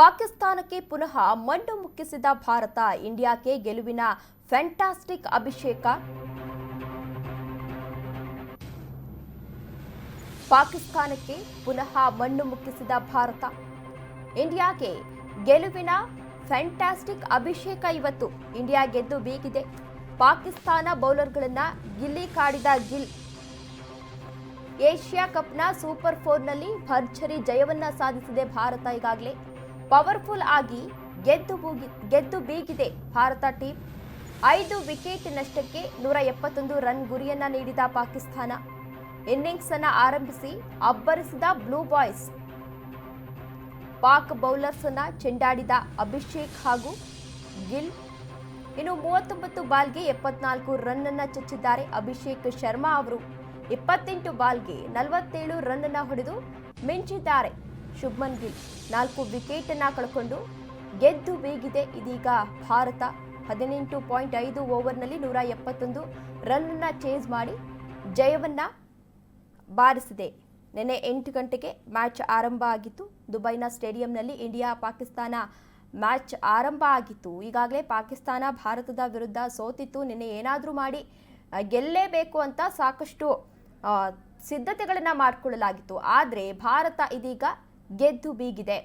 ಪಾಕಿಸ್ತಾನಕ್ಕೆ ಪುನಃ ಮಣ್ಣು ಮುಕ್ಕಿಸಿದ ಭಾರತ ಇಂಡಿಯಾಕ್ಕೆ ಗೆಲುವಿನ ಫ್ಯಾಂಟಾಸ್ಟಿಕ್ ಅಭಿಷೇಕ. ಪಾಕಿಸ್ತಾನಕ್ಕೆ ಪುನಃ ಮಣ್ಣು ಮುಕ್ಕಿಸಿದ ಭಾರತ. ಇಂಡಿಯಾಗೆ ಗೆಲುವಿನ ಫ್ಯಾಂಟಾಸ್ಟಿಕ್ ಅಭಿಷೇಕ ಇವತ್ತು. ಇಂಡಿಯಾ ಗೆದ್ದು ಬೀಗಿದೆ. ಪಾಕಿಸ್ತಾನ ಬೌಲರ್ಗಳನ್ನ ಗಿಲ್ಲಿ ಕಾಡಿದ ಗಿಲ್. ಏಷ್ಯಾ ಕಪ್ನ ಸೂಪರ್ ಫೋರ್ನಲ್ಲಿ ಭರ್ಜರಿ ಜಯವನ್ನ ಸಾಧಿಸಿದೆ ಭಾರತ ಈಗಾಗಲೇ. ಪವರ್ಫುಲ್ ಆಗಿ ಗೆದ್ದು ಬೂಗಿ ಗೆದ್ದು ಬೀಗಿದೆ ಭಾರತ ಟೀಮ್ ಐದು ವಿಕೆಟ್ ನಷ್ಟಕ್ಕೆ ನೂರ ಎಪ್ಪತ್ತೊಂದು ರನ್ ಗುರಿಯನ್ನ ನೀಡಿದ ಪಾಕಿಸ್ತಾನ. ಇನ್ನಿಂಗ್ಸ್ ಅನ್ನ ಆರಂಭಿಸಿ ಅಬ್ಬರಿಸಿದ ಬ್ಲೂ ಬಾಯ್ಸ್. ಪಾಕ್ ಬೌಲರ್ಸ್ ಅನ್ನ ಚೆಂಡಾಡಿದ ಅಭಿಷೇಕ್ ಹಾಗೂ ಗಿಲ್. ಇನ್ನು ಮೂವತ್ತೊಂಬತ್ತು ಬಾಲ್ಗೆ ಎಪ್ಪತ್ನಾಲ್ಕು ರನ್ ಅನ್ನ ಚಚ್ಚಿದ್ದಾರೆ ಅಭಿಷೇಕ್ ಶರ್ಮಾ ಅವರು. ಇಪ್ಪತ್ತೆಂಟು ಬಾಲ್ಗೆ ನಲವತ್ತೇಳು ರನ್ ಅನ್ನ ಹೊಡೆದು ಮಿಂಚಿದ್ದಾರೆ. ಶುಭ್ಮನ್ ಗಿಲ್. ನಾಲ್ಕು ವಿಕೆಟ್ ಅನ್ನ ಕಳ್ಕೊಂಡು ಗೆದ್ದು ಬೇಗಿದೆ ಇದೀಗ ಭಾರತ. ಹದಿನೆಂಟು ಪಾಯಿಂಟ್ ಐದು ಓವರ್ನಲ್ಲಿ ನೂರ ಎಪ್ಪತ್ತೊಂದು ರನ್ ಅನ್ನ ಚೇಸ್ ಮಾಡಿ ಜಯವನ್ನ ಬಾರಿಸಿದೆ. ನಿನ್ನೆ ಎಂಟು ಗಂಟೆಗೆ ಮ್ಯಾಚ್ ಆರಂಭ ಆಗಿತ್ತು. ದುಬೈನ ಸ್ಟೇಡಿಯಂನಲ್ಲಿ ಇಂಡಿಯಾ ಪಾಕಿಸ್ತಾನ ಮ್ಯಾಚ್ ಆರಂಭ ಆಗಿತ್ತು. ಈಗಾಗಲೇ ಪಾಕಿಸ್ತಾನ ಭಾರತದ ವಿರುದ್ಧ ಸೋತಿತ್ತು. ನಿನ್ನೆ ಏನಾದರೂ ಮಾಡಿ ಗೆಲ್ಲೇಬೇಕು ಅಂತ ಸಾಕಷ್ಟು ಸಿದ್ಧತೆಗಳನ್ನು ಮಾಡಿಕೊಳ್ಳಲಾಗಿತ್ತು. ಆದರೆ ಭಾರತ ಇದೀಗ ಗೆದ್ದು ಬೀಗಿದೆ.